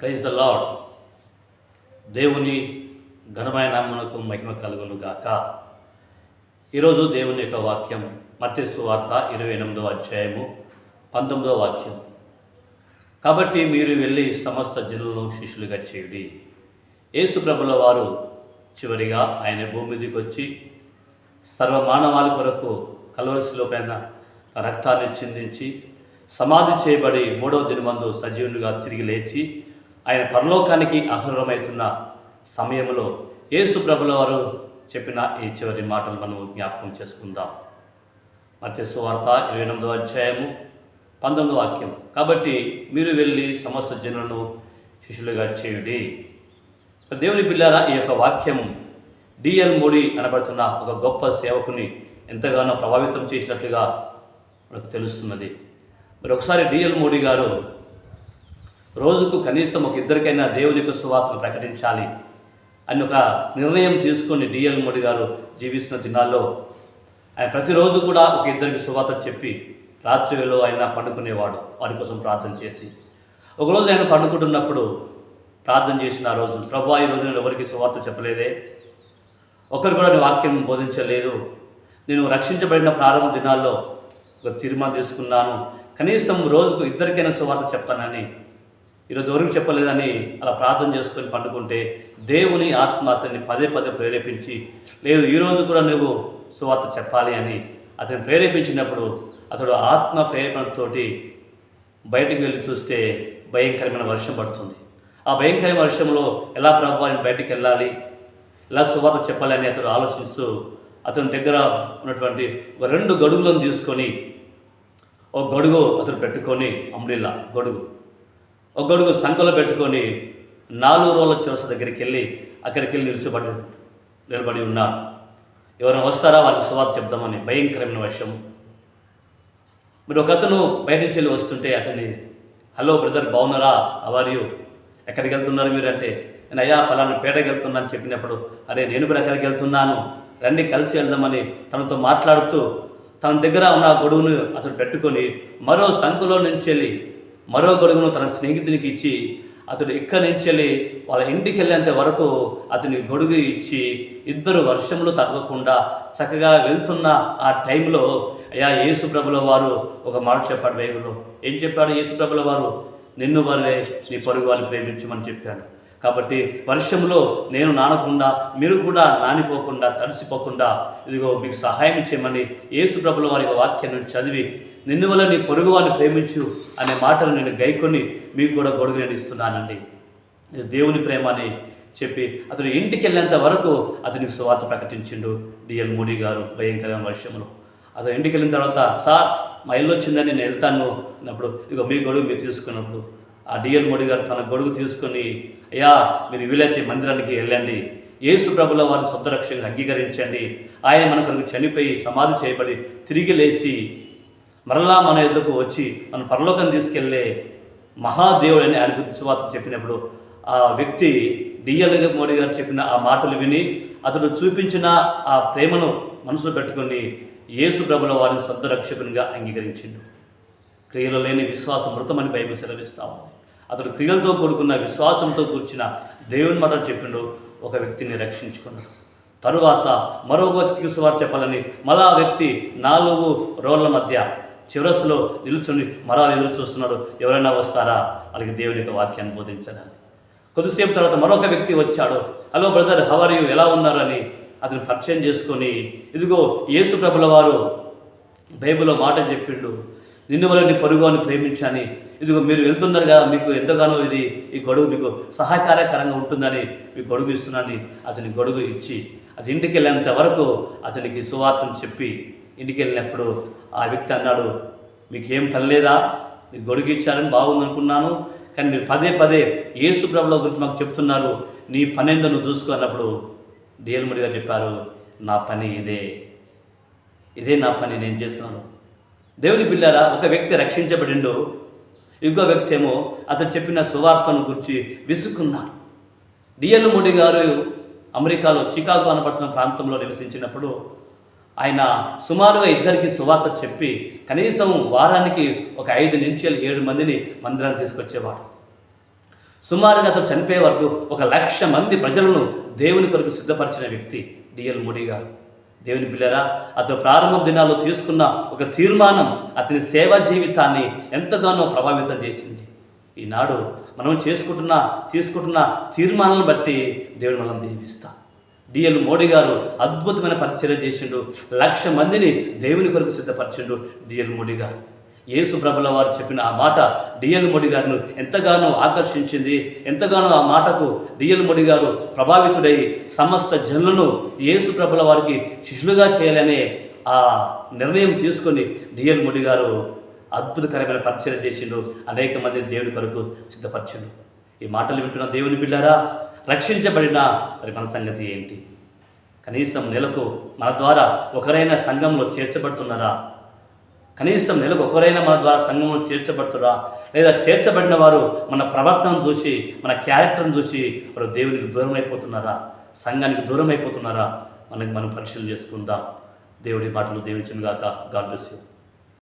Praise the lord దేవుని ఘనమైన నామమునకు మహిమ కలుగును గాక. ఈరోజు దేవుని యొక్క వాక్యం మత్స్సు వార్త ఇరవై ఎనిమిదవ అధ్యాయము పంతొమ్మిదవ వాక్యం. కాబట్టి మీరు వెళ్ళి సమస్త జనులను శిష్యులుగా చేయుడి. యేసుప్రభుల వారు చివరిగా ఆయన భూమి మీదకి వచ్చి సర్వమానవాళి కొరకు కలవరిశిలో పైన రక్తాన్ని చిందించి సమాధి చేయబడి మూడవ దినమందు సజీవునిగా తిరిగి లేచి ఆయన పరలోకానికి ఆహ్వానమవుతున్న సమయంలో యేసు ప్రభుల వారు చెప్పిన ఈ చివరి మాటలు మనం జ్ఞాపకం చేసుకుందాం. మత్య సువార్త ఇరవై ఎనిమిదవ అధ్యాయము పంతొమ్మిదవ వాక్యం. కాబట్టి మీరు వెళ్ళి సమస్త జనులను శిష్యులుగా చేయుడి. దేవుని పిల్లారా ఈ యొక్క వాక్యం డిఎల్ మోడీ అనబడుతున్న ఒక గొప్ప సేవకుని ఎంతగానో ప్రభావితం చేసినట్లుగా మనకు తెలుస్తున్నది. మరి ఒకసారి డిఎల్ మోడీ గారు రోజుకు కనీసం ఒక ఇద్దరికైనా దేవుని యొక్క సువార్తను ప్రకటించాలి అని ఒక నిర్ణయం తీసుకొని డిఎల్ మోడీ గారు జీవిస్తున్న దినాల్లో ఆయన ప్రతిరోజు కూడా ఒక ఇద్దరికి సువార్త చెప్పి రాత్రి వేళ ఆయన పండుకునేవాడు వారి కోసం ప్రార్థన చేసి. ఒకరోజు ఆయన పండుకుంటున్నప్పుడు ప్రార్థన చేసిన ఆ రోజు ప్రభు ఈ రోజు నేను ఎవరికి సువార్త చెప్పలేదే? ఒకరు కూడా నీ వాక్యం బోధించలేదు. నేను రక్షించబడిన ప్రారంభ దినాల్లో ఒక తీర్మానం తీసుకున్నాను. కనీసం రోజుకు ఇద్దరికైనా సువార్త చెప్తానని ఈరోజు ఎవరికి చెప్పలేదని అలా ప్రార్థన చేసుకొని పండుకుంటే దేవుని ఆత్మ అతన్ని పదే పదే ప్రేరేపించి లేదు ఈరోజు కూడా నువ్వు సువార్త చెప్పాలి అని అతను ప్రేరేపించినప్పుడు అతడు ఆత్మ ప్రేరేపణతోటి బయటికి వెళ్ళి చూస్తే భయంకరమైన వర్షం పడుతుంది. ఆ భయంకరమైన వర్షంలో ఎలా ప్రభావాన్ని బయటికి వెళ్ళాలి? ఎలా సువార్త చెప్పాలి అని అతడు ఆలోచిస్తూ అతని దగ్గర ఉన్నటువంటి ఒక రెండు గడుగులను తీసుకొని ఒక గొడుగు అతను పెట్టుకొని అమ్రిల్లా గొడుగు. ఒక గొడుగు సంఖలో పెట్టుకొని నాలుగు రోజుల చివస దగ్గరికి వెళ్ళి అక్కడికి వెళ్ళి నిలిచబడి నిలబడి ఉన్నారు. ఎవరైనా వస్తారా? వారికి సువార్త చెప్దామని భయంకరమైన విషయం మీరు ఒక అతను బయట నుంచి వెళ్ళి వస్తుంటే అతన్ని హలో బ్రదర్ బాగున్నారా? అవారియు ఎక్కడికి వెళ్తున్నారు మీరు? అంటే నేను అయ్యా పలానా పేటకి వెళ్తున్నాను చెప్పినప్పుడు అరే నేను కూడా ఎక్కడికి వెళ్తున్నాను. రండి కలిసి వెళ్దామని తనతో మాట్లాడుతూ తన దగ్గర ఉన్న గొడుగును అతను పెట్టుకొని మరో సంఖులో నుంచి వెళ్ళి మరో గొడుగును తన స్నేహితునికి ఇచ్చి అతడు ఇక్కడి నుంచి వెళ్ళి వాళ్ళ ఇంటికి వెళ్ళేంత వరకు అతని గొడుగు ఇచ్చి ఇద్దరు వర్షంలో తడవకుండా చక్కగా వెళ్తున్న ఆ టైంలో అయా యేసుప్రభుల వారు ఒక మాట చెప్పాడు బైబిల్లో. ఏం చెప్పాడు యేసుప్రభుల వారు? నిన్ను వాళ్ళే నీ పరుగు వాళ్ళని ప్రేమించమని చెప్పాడు కాబట్టి వర్షంలో నేను నానకుండా మీరు కూడా నానిపోకుండా తడిసిపోకుండా ఇదిగో మీకు సహాయం చేయమని యేసు ప్రభుల వారి యొక్క వాక్యాన్ని చదివి నిన్ను వల్ల నీ పొరుగు వారిని ప్రేమించు అనే మాటలు నేను గైకొని మీకు కూడా గొడుగు నేను ఇస్తున్నానండి. దేవుని ప్రేమ అని చెప్పి అతను ఇంటికి వెళ్ళేంత వరకు అతనికి సువార్త ప్రకటించిండు డిఎల్ మోడీ గారు భయంకరమైన వర్షంలో అతను ఇంటికి వెళ్ళిన తర్వాత సార్ మా ఇల్లు వచ్చిందని నేను వెళ్తాను అన్నప్పుడు ఇక మీ గొడుగు మీరు తీసుకున్నప్పుడు ఆ డిఎల్ మోడీ గారు తన గొడుగు తీసుకొని అయ్యా మీరు వీలైతే మందిరానికి వెళ్ళండి. యేసు ప్రభుల వారి సొంత రక్షణ అంగీకరించండి. ఆయన మన కొరకు చనిపోయి సమాధి చేయబడి తిరిగి లేచి మరలా మన యుద్ధకు వచ్చి మన పరలోకం తీసుకెళ్ళే మహాదేవుడని ఆయన గురించి సువార్త చెప్పినప్పుడు ఆ వ్యక్తి డిఎల్ మోడీ గారు చెప్పిన ఆ మాటలు విని అతడు చూపించిన ఆ ప్రేమను మనసులో పెట్టుకొని యేసు ప్రభుల వారిని సొంత రక్షకునిగా అంగీకరించిండు. క్రియలు లేని విశ్వాసం మృతమని బైబిల్ సెలవిస్తా ఉంది. అతడు క్రియలతో కూడుకున్న విశ్వాసంతో కూర్చిన దేవుని మాటలు చెప్పిండు. ఒక వ్యక్తిని రక్షించుకున్నాడు. తరువాత మరో వ్యక్తికి సువార్త చెప్పాలని మళ్ళా వ్యక్తి నాలుగు రోళ్ళ మధ్య చివరస్సులో నిలుచుని మరో ఎదురు చూస్తున్నాడు. ఎవరైనా వస్తారా? అలాగే దేవుని యొక్క వాక్యాన్ని బోధించడానికి. కొద్దిసేపు తర్వాత మరొక వ్యక్తి వచ్చాడు. Hello brother how are you? ఎలా ఉన్నారు? అని అతను పరిచయం చేసుకొని ఇదిగో యేసు ప్రభుల వారు బైబిల్లో మాట చెప్పిండు. నిన్ను వల్ల నీ పరుగు అని ప్రేమించాని. ఇదిగో మీరు వెళ్తున్నారు కదా మీకు ఎంతగానో ఇది ఈ గొడుగు మీకు సహాయకారకరంగా ఉంటుందని మీకు గొడుగు ఇస్తున్నాను. అతని గొడుగు ఇచ్చి అతని ఇంటికి వెళ్ళేంత వరకు అతనికి సువార్తను చెప్పి ఇంటికి వెళ్ళినప్పుడు ఆ వ్యక్తి అన్నాడు మీకు ఏం పని లేదా? మీకు గొడుగు ఇచ్చారని బాగుందనుకున్నాను. కానీ మీరు పదే పదే ఏసు ప్రభుల గురించి మాకు చెప్తున్నారు. నీ పని ఏందో నువ్వు చూసుకో అన్నప్పుడు డిఎల్ముడి చెప్పారు నా పని ఇదే. ఇదే నా పని నేను చేస్తున్నాను. దేవుని బిల్లారా ఒక వ్యక్తి రక్షించబడిండు. ఇంకో వ్యక్తి ఏమో అతను చెప్పిన సువార్తను గురించి విసుక్కున్నారు. డిఎల్ మోడీ గారు అమెరికాలో చికాగో అనబడుతున్న ప్రాంతంలో నివసించినప్పుడు ఆయన సుమారుగా ఇద్దరికి సువార్త చెప్పి కనీసం వారానికి ఒక ఐదు నుంచి ఏడు మందిని మందిరాన్ని తీసుకొచ్చేవాడు. సుమారుగా అతను చనిపోయే వరకు ఒక లక్ష మంది ప్రజలను దేవుని కొరకు సిద్ధపరిచిన వ్యక్తి డిఎల్ మోడీ గారు. దేవుని పిల్లరా అతను ప్రారంభ దినాల్లో తీసుకున్న ఒక తీర్మానం అతని సేవా జీవితాన్ని ఎంతగానో ప్రభావితం చేసింది. ఈనాడు మనం చేసుకుంటున్న తీసుకుంటున్న తీర్మానాలను బట్టి దేవుని మనం దీవిస్తాం డిఎల్ మోడీ గారు అద్భుతమైన పరిచయం చేసిండు. లక్ష మందిని దేవుని కొరకు సిద్ధపరిచిండు డిఎల్ మోడీ గారు. యేసు ప్రభుల వారు చెప్పిన ఆ మాట డిఎల్ మోడీ గారిను ఎంతగానో ఆకర్షించింది ఎంతగానో ఆ మాటకు డిఎల్ మోడీ గారు ప్రభావితుడై సమస్త జనులను యేసు ప్రభుల వారికి శిష్యులుగా చేయాలనే ఆ నిర్ణయం తీసుకొని డిఎల్ మోడీ గారు అద్భుతకరమైన పరిచయం చేసిండు అనేక మంది దేవుని కొరకు సిద్ధపరిచిండు ఈ మాటలు వింటున్న దేవుని బిడ్డారా రక్షించబడిన మరి మన సంగతి ఏంటి? కనీసం నెలకు మన ద్వారా ఒకరైనా సంఘంలో చేర్చబడుతున్నారా? కనీసం నెలకు ఒకరైనా మన ద్వారా సంఘంలో చేర్చబడుతురా? లేదా చేర్చబడిన వారు మన ప్రవర్తన చూసి మన క్యారెక్టర్ని చూసి వారు దేవునికి దూరం అయిపోతున్నారా సంఘానికి దూరం అయిపోతున్నారా మనకి మనం పరీక్షలు చేసుకుందాం. దేవుడి మాటలు దేవుని గాక గాడ్ బ్లెస్ యూ.